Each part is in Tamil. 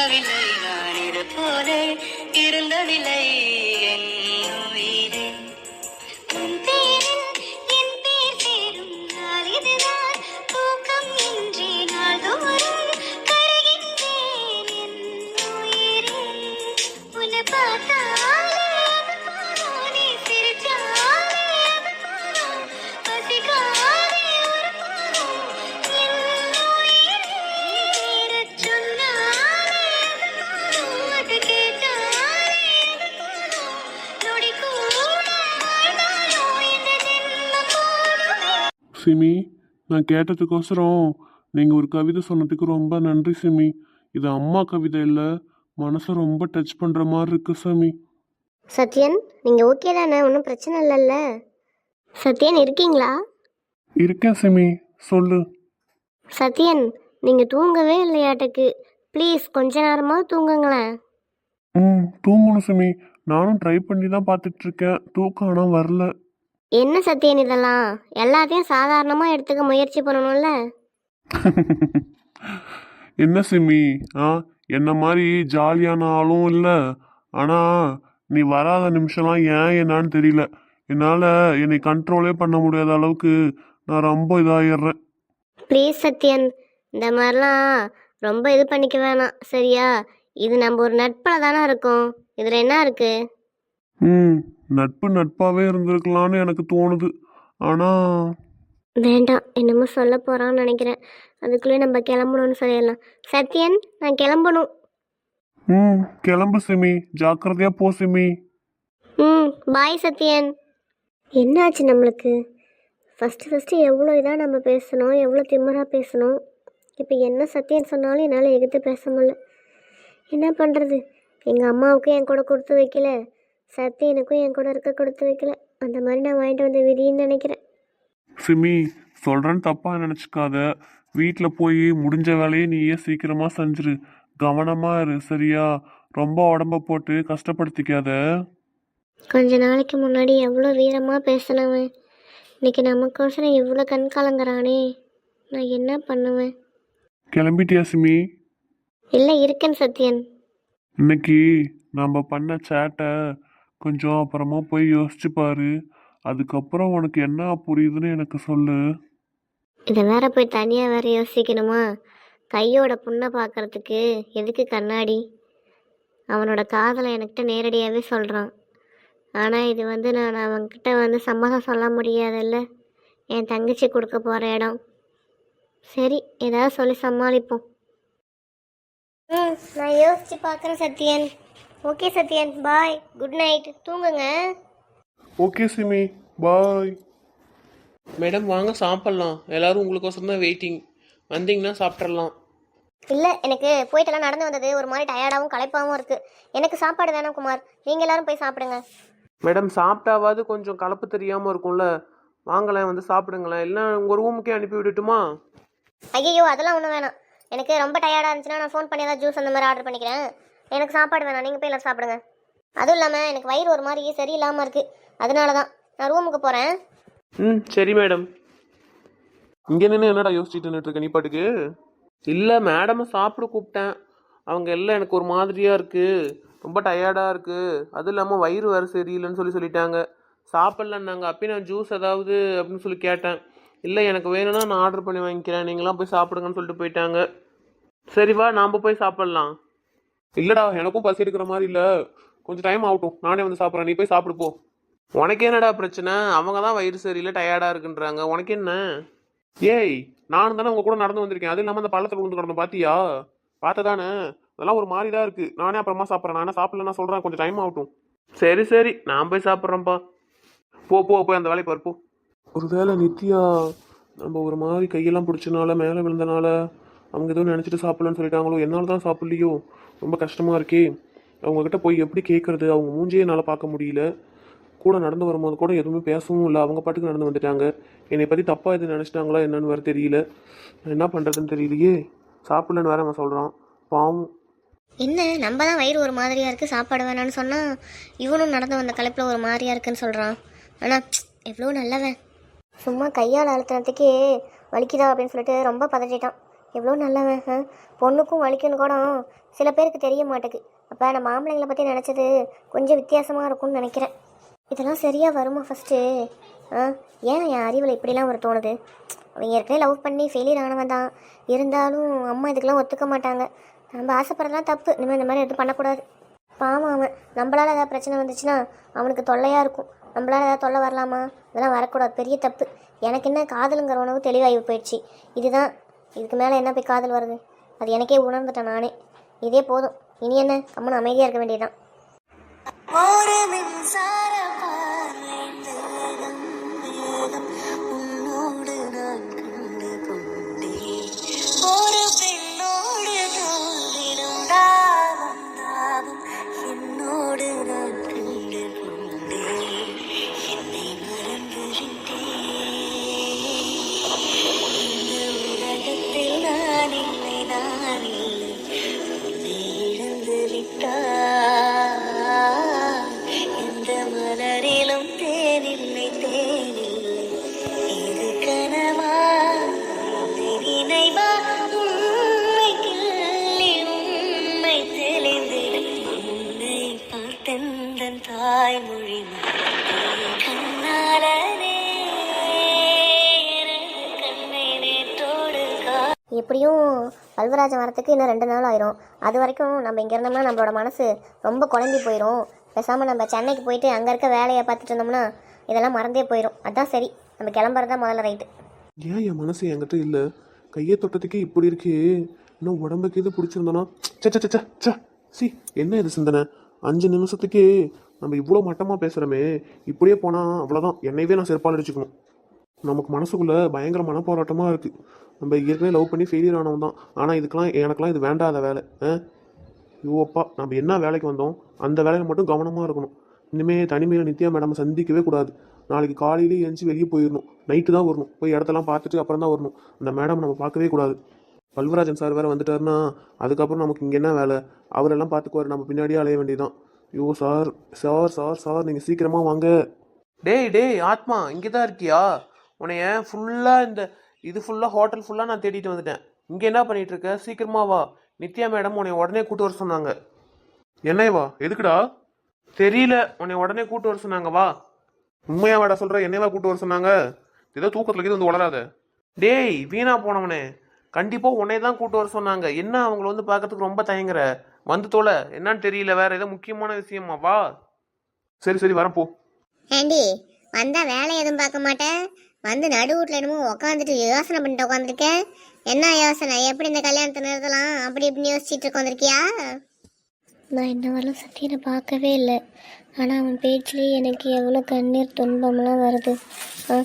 நாளாய் நான் இது போலே இருந்ததில்லை என் சிமி. நான் கேட்டதுக்கோசரம் நீங்கள் ஒரு கவிதை சொன்னதுக்கு ரொம்ப நன்றி சிமி. இது அம்மா கவிதை இல்லை மனசை ரொம்ப டச் பண்ணுற மாதிரி இருக்கு சாமி. சத்யன் நீங்கள் ஓகே தானே? ஒன்றும் பிரச்சனை இல்லைல்ல. சத்யன் இருக்கீங்களா? இருக்கேன் சிமி. சொல்லு. சத்யன் நீங்கள் தூங்கவே இல்லையாட்டுக்கு. ப்ளீஸ் கொஞ்ச நேரமாக தூங்குங்களேன். ம் தூங்கணும் சிமி. நானும் ட்ரை பண்ணி தான் பார்த்துட்டு இருக்கேன். தூக்கம் ஆனால் வரல. என்ன சத்யன் இதெல்லாம்? எல்லாத்தையும் சாதாரணமாக எடுத்துக்க முயற்சி பண்ணணும்ல? என்ன சிமி? ஆ என்ன மாதிரி ஜாலியான ஆளும் இல்லை. ஆனால் நீ வராத நிமிஷம்லாம் ஏன் என்னன்னு தெரியல. என்னால் என்னை கண்ட்ரோலே பண்ண முடியாத அளவுக்கு நான் ரொம்ப இதாகிடுறேன் ப்ளீஸ் சத்யன் இந்த மாதிரிலாம் ரொம்ப இது பண்ணிக்க வேணாம். சரியா? இது நம்ம ஒரு நட்பில் தானே இருக்கோம். இதில் என்ன இருக்குது ம். நட்பு நட்பாகவே இருந்திருக்கலாம்னு எனக்கு தோணுது. ஆனால் வேண்டாம். என்னமோ சொல்ல போகிறான்னு நினைக்கிறேன். அதுக்குள்ளே நம்ம கிளம்பணும்னு சொல்லிடலாம். சத்யன் நான் கிளம்பணும். ம். கிளம்பு சிமி. ஜாக்கிரதையாக போ சிமி. ம். பாய் சத்யன். என்னாச்சு நம்மளுக்கு? ஃபஸ்ட்டு ஃபஸ்ட்டு எவ்வளோ இதாக நம்ம பேசணும்? எவ்வளோ திமிராக பேசணும்? இப்போ என்ன சத்யன் சொன்னாலும் என்னால் எதிர்த்து பேச முடியல. என்ன பண்ணுறது எங்கள் அம்மாவுக்கும் என் கூட கொடுத்து வைக்கல. சத்யனுக்கும் என் கூட இருக்க கொடுத்து வைக்கல. அந்த மாதிரி நான் வாங்கிட்டு வந்த விதின்னு நினைக்கிறேன். சிமி சொல்கிறேன்னு தப்பாக நினச்சிக்காத. வீட்டில் போய் முடிஞ்ச வேலையை நீயே சீக்கிரமாக செஞ்சிரு. கவனமாக இரு சரியா? ரொம்ப உடம்ப போட்டு கஷ்டப்படுத்திக்காத. கொஞ்ச நாளைக்கு முன்னாடி எவ்வளோ வீரமாக பேசினவன். இன்னைக்கு நமக்கோசரம் இவ்வளோ கண் கலங்குறானே. நான் என்ன பண்ணுவேன்? கிளம்பிட்டியா சிமி? இல்லை இருக்கேன் சத்யன். இன்னைக்கு நம்ம பண்ண சேட்டை கொஞ்சம் அப்புறமா போய் யோசிச்சு பாரு. அதுக்கப்புறம் உனக்கு என்ன புரியுதுன்னு எனக்கு சொல்லு. இதை வேற போய் தனியாக வேற யோசிக்கணுமா? கையோட புண்ணை பார்க்கறதுக்கு எதுக்கு கண்ணாடி? அவனோட காதலை என்கிட்ட நேரடியாகவே சொல்கிறான் ஆனால் இது வந்து நான் அவன்கிட்ட வந்து சம்மதம் சொல்ல முடியாதுல்ல. என் தங்கச்சி கொடுக்க போகிற இடம். சரி ஏதாவது சொல்லி சமாளிப்போம். ம் நான் யோசிச்சு பார்க்குறேன் Sathyan. Okay Sathyan. Bye good night தூங்குங்க. ஓகே சிமி. பாய் மேடம் வாங்க சாப்பிட்லாம். எல்லாரும் உங்களுக்கோசரம் தான் வெயிட்டிங் வந்தீங்கன்னா சாப்பிட்றலாம் இல்லை எனக்கு போயிட்டெல்லாம் நடந்து வந்தது ஒரு மாதிரி டயர்டாகவும் களைப்பாகவும் இருக்குது எனக்கு சாப்பாடு வேணாம் குமார். நீங்கள் எல்லாரும் போய் சாப்பிடுங்க. மேடம் சாப்பிட்டாவது கொஞ்சம் கலப்பு தெரியாமல் இருக்கும்ல. வாங்களேன் வந்து சாப்பிடுங்களேன். இல்லை உங்கள் ரூமுக்கே அனுப்பி விடட்டுமா? ஐயோ அதெல்லாம் ஒன்றும் வேணாம். எனக்கு ரொம்ப டயர்டாக இருந்துச்சுன்னா நான் ஃபோன் பண்ணி ஏதாவது ஜூஸ் அந்த மாதிரி ஆர்டர் பண்ணிக்கிறேன். எனக்கு சாப்பாடு வேணாம். நீங்கள் போய் எல்லாம் சாப்பிடுங்க. அதுவும் இல்லாமல் எனக்கு வயிறு ஒரு மாதிரி சரியில்லாமல் இருக்குது அதனால தான் நான் ரூமுக்கு போகிறேன் ம் சரி மேடம். இங்கே நின்று என்னடா யோசிச்சுட்டு நின்றுருக்க நீ பாட்டுக்கு? இல்லை மேடமை சாப்பிட கூப்பிட்டேன். அவங்க எல்லாம் எனக்கு ஒரு மாதிரியாக இருக்குது ரொம்ப டயர்டாக இருக்குது அதுவும் இல்லாமல் வயிறு வேறு சரியில்லைன்னு சொல்லி சொல்லிட்டாங்க. சாப்பிட்லன்னாங்க. அப்பயும் நான் ஜூஸ் ஏதாவது அப்படின்னு சொல்லி கேட்டேன். இல்லை எனக்கு வேணும்னா நான் ஆர்டர் பண்ணி வாங்கிக்கிறேன். நீங்களாம் போய் சாப்பிடுங்கன்னு சொல்லிட்டு போயிட்டாங்க. சரி வா நாம் போய் சாப்பிட்லாம். இல்லடா எனக்கும் பசி எடுக்கிற மாதிரி இல்லை. கொஞ்சம் டைம் ஆகட்டும். நானே வந்து சாப்பிட்றேன். நீ போய் சாப்பிடு போ. உனக்கு என்னடா பிரச்சனை? அவங்க தான் வயிறு சரியில்லை டயர்டாக இருக்குன்றாங்க. உனக்கு என்ன? ஏய் நானும் தானே உங்க கூட நடந்து வந்திருக்கேன். அது இல்லாமல் அந்த பள்ளத்தில் விழுந்து கிடந்தோம் பாத்தியா? பார்த்ததானே? அதெல்லாம் ஒரு மாதிரி தான் இருக்குது நானே அப்புறமா சாப்பிட்றேன். நானே சாப்பிடல சொல்கிறேன் கொஞ்சம் டைம் ஆகட்டும். சரி சரி. நான் போய் சாப்பிட்றேன்ப்பா. போ போ போய் அந்த வேலையை பார்ப்போம் ஒருவேளை நித்யா நம்ம ஒரு மாதிரி கையெல்லாம் பிடிச்சனால மேலே விழுந்தனால அவங்க எதுவும் நினச்சிட்டு சாப்பிடலன்னு சொல்லிட்டாங்களோ என்னால் தான் சாப்பிட்லையோ? ரொம்ப கஷ்டமாக இருக்கே. அவங்கக்கிட்ட போய் எப்படி கேட்குறது அவங்க மூஞ்சியே என்னால் பார்க்க முடியல. கூட நடந்து வரும்போது கூட எதுவுமே பேசவும் இல்லை. அவங்க பாட்டுக்கு நடந்து வந்துட்டாங்க. என்னை பற்றி தப்பாக எதுவும் நினச்சிட்டாங்களா என்னன்னு வேறு தெரியல. என்ன பண்ணுறதுன்னு தெரியலையே. சாப்பிடலன்னு வேற அவன் சொல்கிறான் பாவம். என்ன? நம்ம தான் வயிறு ஒரு மாதிரியாக இருக்குது சாப்பாடு வேணாம்னு சொன்னால் இவனும் நடந்து வந்த களைப்பில் ஒரு மாதிரியாக இருக்குன்னு சொல்கிறான் ஆனால் எவ்வளோ நல்லவன். சும்மா கையால் அழுத்தினத்துக்கே வலிக்குதா அப்படின்னு சொல்லிட்டு ரொம்ப பதட்டிட்டான் எவ்வளோ நல்லவன் ஆ? பொண்ணுக்கும் வலிக்குன்னு கூட சில பேருக்கு தெரிய மாட்டேங்குது. அப்போ நம்ம ஆம்பளைங்களை பற்றி நினச்சது கொஞ்சம் வித்தியாசமாக இருக்கும்னு நினைக்கிறேன். இதெல்லாம் சரியாக வருமா ஃபஸ்ட்டு ஆ? ஏன் என் அறிவில் இப்படிலாம் ஒரு தோணுது? அவன் ஏற்கனவே லவ் பண்ணி ஃபெயிலியர் ஆனவன் தான். இருந்தாலும் அம்மா இதுக்கெல்லாம் ஒத்துக்க மாட்டாங்க. நம்ம ஆசைப்படுறதுலாம் தப்பு. இனிமேல் இந்த மாதிரி எதுவும் பண்ணக்கூடாது. பாவம் அவன். நம்மளால் ஏதாவது பிரச்சனை வந்துச்சுன்னா அவனுக்கு தொல்லையாக இருக்கும். நம்மளால் ஏதாவது தொல்லை வரலாமா? இதெல்லாம் வரக்கூடாது. பெரிய தப்பு. எனக்கு என்ன காதலுங்கிற உணவு தெளிவாகி போயிடுச்சு. இதுதான் இதுக்கு மேலே என்ன போய் காதல் வருது? அது எனக்கே உணர்ந்துட்டேன் நானே. இதே போதும். இனி என்ன? கம்மன் அமைதியாக இருக்க வேண்டியதுதான். ஒரு விட்டாய் எப்படியும் பல்வராஜன் வரத்துக்கு இன்னும் ரெண்டு நாள் ஆயிரும். அது வரைக்கும் நம்ம இங்கே இருந்தோம்னா நம்மளோட மனசு ரொம்ப குழம்பி போயிடும் பேசாமல் நம்ம சென்னைக்கு போயிட்டு அங்கே இருக்க வேலையை பார்த்துட்டு இருந்தோம்னா இதெல்லாம் மறந்தே போயிடும் அதான் சரி நம்ம கிளம்புறது தான் முதல்ல ரைட்டு ஏன் என் மனசு என்கிட்ட இல்லை? கையை தொட்டதுக்கே இப்படி இருக்கே. இன்னும் உடம்புக்கு இது பிடிச்சிருந்தோன்னா சச்ச சே, சி என்ன இது சிந்தனை? அஞ்சு நிமிஷத்துக்கே நம்ம இவ்வளோ மட்டமாக பேசுகிறோமே இப்படியே போனால் அவ்வளோதான் என்னையவே நான் செருப்பால் அடிச்சுக்கணும் நமக்கு மனசுக்குள்ளே பயங்கர மனப்போராட்டமாக இருக்குது நம்ம ஏற்கனவே லவ் பண்ணி ஃபெயிலியர் ஆனவன் தான். ஆனால் இதுக்கெல்லாம் எனக்கெல்லாம் இது வேண்டாத வேலை. ஆ? ஐயோப்பா நம்ம என்ன வேலைக்கு வந்தோம்? அந்த வேலையில் மட்டும் கவனமாக இருக்கணும். இனிமேல் தனிமையில் நித்யா மேடம் சந்திக்கவே கூடாது. நாளைக்கு காலையிலே எழுந்துச்சி வெளியே போயிடணும். நைட்டு தான் வரணும். போய் இடத்தெல்லாம் பார்த்துட்டு அப்புறம் தான் வரணும். அந்த மேடம் நம்ம பார்க்கவே கூடாது. பல்வராஜன் சார் வேறு வந்துட்டாருன்னா அதுக்கப்புறம் நமக்கு இங்கே என்ன வேலை? அவரெல்லாம் பார்த்துக்குவார். நம்ம பின்னாடியே அலைய வேண்டியதான் ஐயோ சார் சார் சார் சார் நீங்கள் சீக்கிரமாக வாங்க. டேய் டேய் ஆத்மா இங்கே தான் இருக்கியா? உன்னைய ஃபுல்லாக இந்த இது ஃபுல்லாக ஹோட்டல் ஃபுல்லாக நான் தேடிட்டு வந்துட்டேன். இங்கே என்ன பண்ணிட்டு இருக்க? சீக்கிரமா வா. நித்யா மேடம் உன்னை உடனே கூட்டு வர சொன்னாங்க. என்னையவா எதுக்குடா? தெரியல. உன்னை உடனே கூட்டு வர சொன்னாங்க. வா. உண்மையா வாடா சொல்கிற என்னையவா கூட்டு வர சொன்னாங்க? ஏதோ தூக்கத்தில் வந்து உளராத டேய் வீணா போனவனே. கண்டிப்பாக உன்னை தான் கூட்டு வர சொன்னாங்க. என்ன அவங்கள வந்து பார்க்கறதுக்கு ரொம்ப தயங்குற? வந்து தொலை. என்னன்னு தெரியல. வேற ஏதோ முக்கியமான விஷயமா? வா. சரி சரி வரேன் போ. வந்தா வேலை எதுவும் பார்க்க மாட்டேன்? வந்து நடு வீட்டில் என்னமோ உட்காந்துட்டு யோசனை பண்ணிட்டு உட்காந்துருக்கேன் என்ன யோசனை? எப்படி இந்த கல்யாணத்தை நிறுத்தலாம்? அப்படி இப்படின்னு யோசிச்சுட்டு உட்காந்துருக்கியா நான் இன்ன வரலும் சத்தியனை பார்க்கவே இல்லை. ஆனால் அவன் பேச்சிலேயே எனக்கு எவ்வளோ கண்ணீர் துன்பம்லாம் வருது. ஆ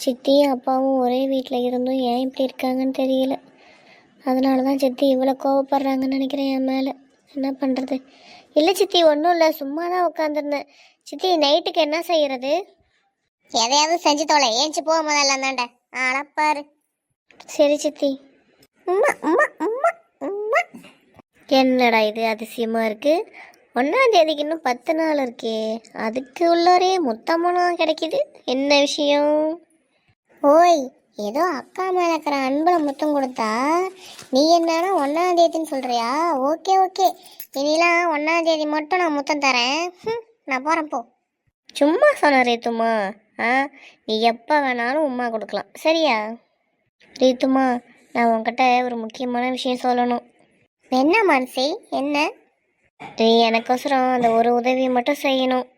சித்தியும் அப்பாவும் ஒரே வீட்டில் இருந்தும் ஏன் இப்படி இருக்காங்கன்னு தெரியல. அதனால தான் சித்தி இவ்வளோ கோவப்படுறாங்கன்னு நினைக்கிறேன் என் மேலே. என்ன பண்ணுறது இல்லை சித்தி ஒன்றும் இல்லை. சும்மா தான் உட்காந்துருந்தேன் சித்தி நைட்டுக்கு என்ன செய்கிறது எதையாவது செஞ்சு தொலை. ஏஞ்சி போக முதல்ல அந்தாண்ட அழப்பாரு சரி சித்தி. உம்மா உம்மா உம்மா உம்மா என்னடா இது அதிசயமா இருக்கு? ஒன்றாம் தேதிக்கு இன்னும் பத்து நாள் இருக்கே. அதுக்கு உள்ளாரே மொத்தமாக கிடைக்குது. என்ன விஷயம்? ஓய் ஏதோ அக்கா மேல இருக்கிற அன்புல முத்தம் கொடுத்தா நீ என்னன்னா ஒன்னாம் தேதின்னு சொல்றியா? Okay okay. இனிலாம் ஒன்னாம் தேதி மட்டும் நான் முத்தம் தரேன். ஹம், நான் போறேன் போ. சும்மா சொன்ன ரீத்துமா ஆ? நீ எப்போ வேணாலும் உமா கொடுக்கலாம். சரியா? ரீத்துமா நான் உன்கிட்ட ஒரு முக்கியமான விஷயம் சொல்லணும். என்ன மனசி? என்ன? நீ எனக்கோசரம் அந்த ஒரு உதவி மட்டும் செய்யணும்.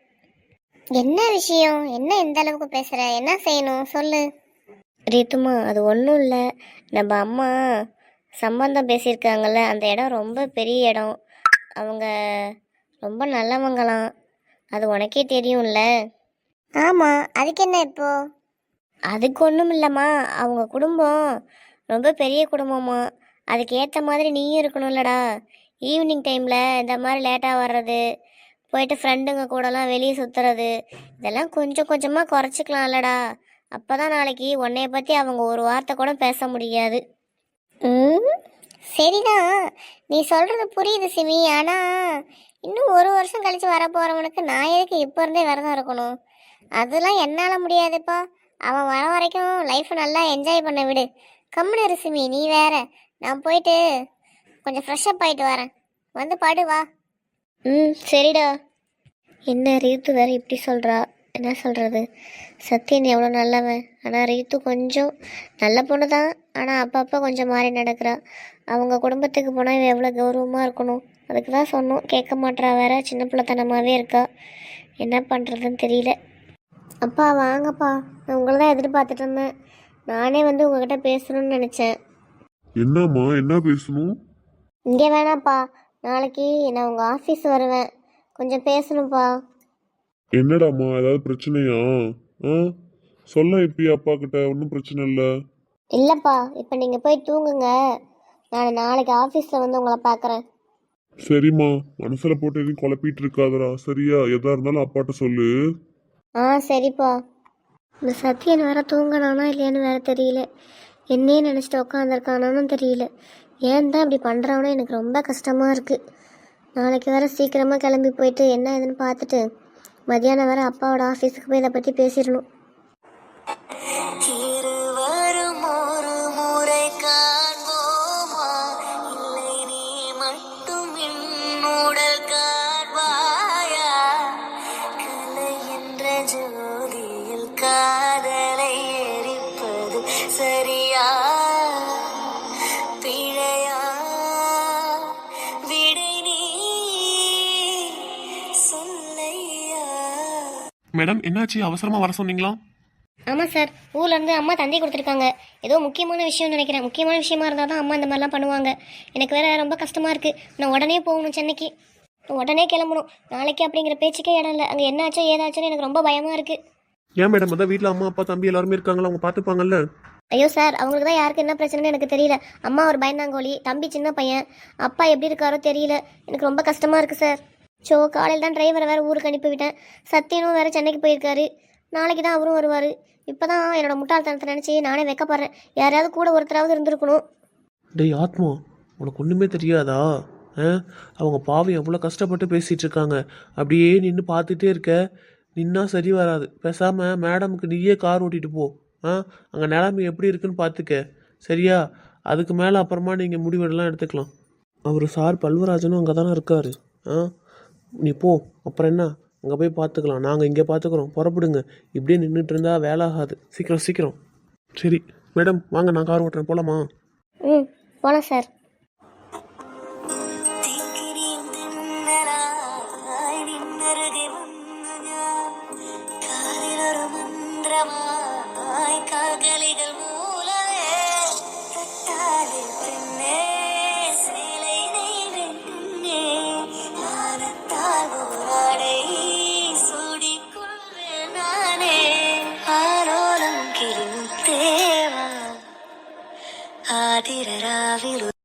என்ன விஷயம்? என்ன இந்த அளவுக்கு பேசுகிற என்ன செய்யணும்? சொல்லு. ரீத்துமா அது ஒன்றும் இல்லை. நம்ம அம்மா சம்பந்தம் பேசியிருக்காங்கல்ல அந்த இடம் ரொம்ப பெரிய இடம். அவங்க ரொம்ப நல்லவங்களாம். அது உனக்கே தெரியும்ல. ஆமாம் அதுக்கு என்ன இப்போ? அதுக்கு ஒன்றும் இல்லைம்மா. அவங்க குடும்பம் ரொம்ப பெரிய குடும்பமா அதுக்கு ஏற்ற மாதிரி நீயும் இருக்கணும்லடா. ஈவினிங் டைமில் இந்த மாதிரி லேட்டாக வர்றது போயிட்டு ஃப்ரெண்டுங்க கூடலாம் வெளியே சுற்றுறது இதெல்லாம் கொஞ்சம் கொஞ்சமாக குறைச்சிக்கலாம்லடா. அப்போ தான் நாளைக்கு உன்னைய பற்றி அவங்க ஒரு வார்த்தை கூட பேச முடியாது. ம் சரிதான் நீ சொல்கிறது புரியுது சிமி. ஆனால் இன்னும் ஒரு வருஷம் கழித்து வர போகிறவனுக்கு நான் எதுக்கு இப்போ இருந்தே விரதம் இருக்கணும்? அதெல்லாம் என்னால் முடியாதுப்பா. அவன் வர வரைக்கும் லைஃப்பை நல்லா என்ஜாய் பண்ண விடு. கம்முனு ரிசுமி நீ வேற. நான் போயிட்டு கொஞ்சம் ஃப்ரெஷ்அப் ஆகிட்டு வரேன். வந்து பாடு வா. ம் சரிடா. என்ன ரீத்து வேற இப்படி சொல்கிறா என்ன சொல்கிறது சத்யன் எவ்வளோ நல்லவன். ஆனால் ரீத்து கொஞ்சம் நல்ல பொண்ணு தான். ஆனால் அப்பப்போ கொஞ்சம் மாறி நடக்கிறா. அவங்க குடும்பத்துக்கு போனால் இவன் எவ்வளோ கௌரவமாக இருக்கணும். அதுக்கு தான் சொன்னோம் கேட்க மாட்றா வேற. சின்ன பிள்ளைத்தனமாகவே இருக்கா. என்ன பண்ணுறதுன்னு தெரியல. அப்பா வாங்கப்பா. நான் உங்களை தான் எதிர்பார்த்துட்டு இருந்தேன். நானே வந்து உங்ககிட்ட பேசணும்னு நினச்சேன். என்னம்மா என்ன பேசணும்? இங்கே வேணாப்பா. நாளைக்கு நான் உங்கள் ஆஃபீஸ் வருவேன். கொஞ்சம் பேசணும்ப்பா. என்னடாம்மா ஏதாவது பிரச்சனையா? ஆ? சொல்ல இப்படி அப்பா கிட்ட ஒன்றும் பிரச்சனை இல்லை. இல்லைப்பா இப்போ நீங்கள் போய் தூங்குங்க. நான் நாளைக்கு ஆஃபீஸில் வந்து உங்களை பார்க்குறேன் சரிம்மா மனசுல போட்டு எதுவும் குழப்பிட்டு இருக்காதடா. சரியா? எதா இருந்தாலும் அப்பாட்ட சொல்லு. ஆ சரிப்பா. இந்த சத்யன் வேற தூங்கினானா இல்லையான்னு வேற தெரியல. என்னையே நினச்சிட்டு உட்காந்துருக்கானான்னு தெரியல. ஏன் தான் இப்படி பண்ணுறானோ எனக்கு ரொம்ப கஷ்டமாக இருக்குது நாளைக்கு வேற சீக்கிரமாக கிளம்பி போயிட்டு என்ன ஏதுன்னு பார்த்துட்டு மதியானம் வேற அப்பாவோட ஆஃபீஸுக்கு போய் இதை பற்றி பேசிடணும். மேடம் என்னாச்சு? அவசரமாக வர சொன்னீங்களா? ஆமாம் சார். ஊர்லேருந்து அம்மா தந்தி கொடுத்துருக்காங்க. ஏதோ முக்கியமான விஷயம்னு நினைக்கிறேன். முக்கியமான விஷயமா இருந்தால் தான் அம்மா இந்த மாதிரிலாம் பண்ணுவாங்க. எனக்கு வேற ரொம்ப கஷ்டமாக இருக்குது நான் உடனே போகணும் சென்னைக்கு. உடனே கிளம்பணும். நாளைக்கு அப்படிங்கிற பேச்சுக்கே இடம் இல்லை. அங்கே என்னாச்சோ ஏதாச்சோன்னு எனக்கு ரொம்ப பயமாக இருக்குது ஏன் மேடம்? அதான் வீட்டில் அம்மா அப்பா தம்பி எல்லாருமே இருக்காங்களா? அவங்க பார்த்துப்பாங்கல்ல? ஐயோ சார். அவங்களுக்கு தான் யாருக்கு என்ன பிரச்சனைன்னு எனக்கு தெரியல. அம்மா ஒரு பயந்தாங்கோலி தம்பி சின்ன பையன். அப்பா எப்படி இருக்காரோ தெரியல. எனக்கு ரொம்ப கஷ்டமாக இருக்குது சார். ஸோ காலையில் தான் டிரைவரை வேறு ஊருக்கு அனுப்பி விட்டேன். சத்தியனும் வேறு சென்னைக்கு போயிருக்காரு. நாளைக்கு தான் அவரும் வருவார். இப்போ தான் என்னோட முட்டாள்தனத்தை நினச்சி நானே வைக்கப்படுறேன். யாரையாவது கூட ஒருத்தராவது இருந்திருக்கணும். டேய் ஆத்மா உனக்கு ஒன்றுமே தெரியாதா? ஆ? அவங்க பாவம் எவ்வளோ கஷ்டப்பட்டு பேசிகிட்டு இருக்காங்க. அப்படியே நின்று பார்த்துட்டே இருக்க. நின்னா சரி வராது. பேசாமல் மேடமுக்கு நீயே கார் ஓட்டிட்டு போ. ஆ? அங்கே நிலைமை எப்படி இருக்குன்னு பார்த்துக்க. சரியா? அதுக்கு மேலே அப்புறமா நீங்கள் முடிவெல்லாம் எடுத்துக்கலாம். அவர் சார் பல்வராஜனும் அங்கே தானே இருக்கார். ஆ? நீ போ. அப்புறம் என்ன? அங்கே போய் பார்த்துக்கலாம் நாங்கள் இங்கே பார்த்துக்குறோம் புறப்படுங்க. இப்படியே நின்றுட்டு இருந்தால் வேலை ஆகாது. சீக்கிரம் சீக்கிரம். சரி மேடம் வாங்க நான் கார் ஓட்டுறேன். போலாமா? ம் போகலாம் சார். காதலிகள் later I will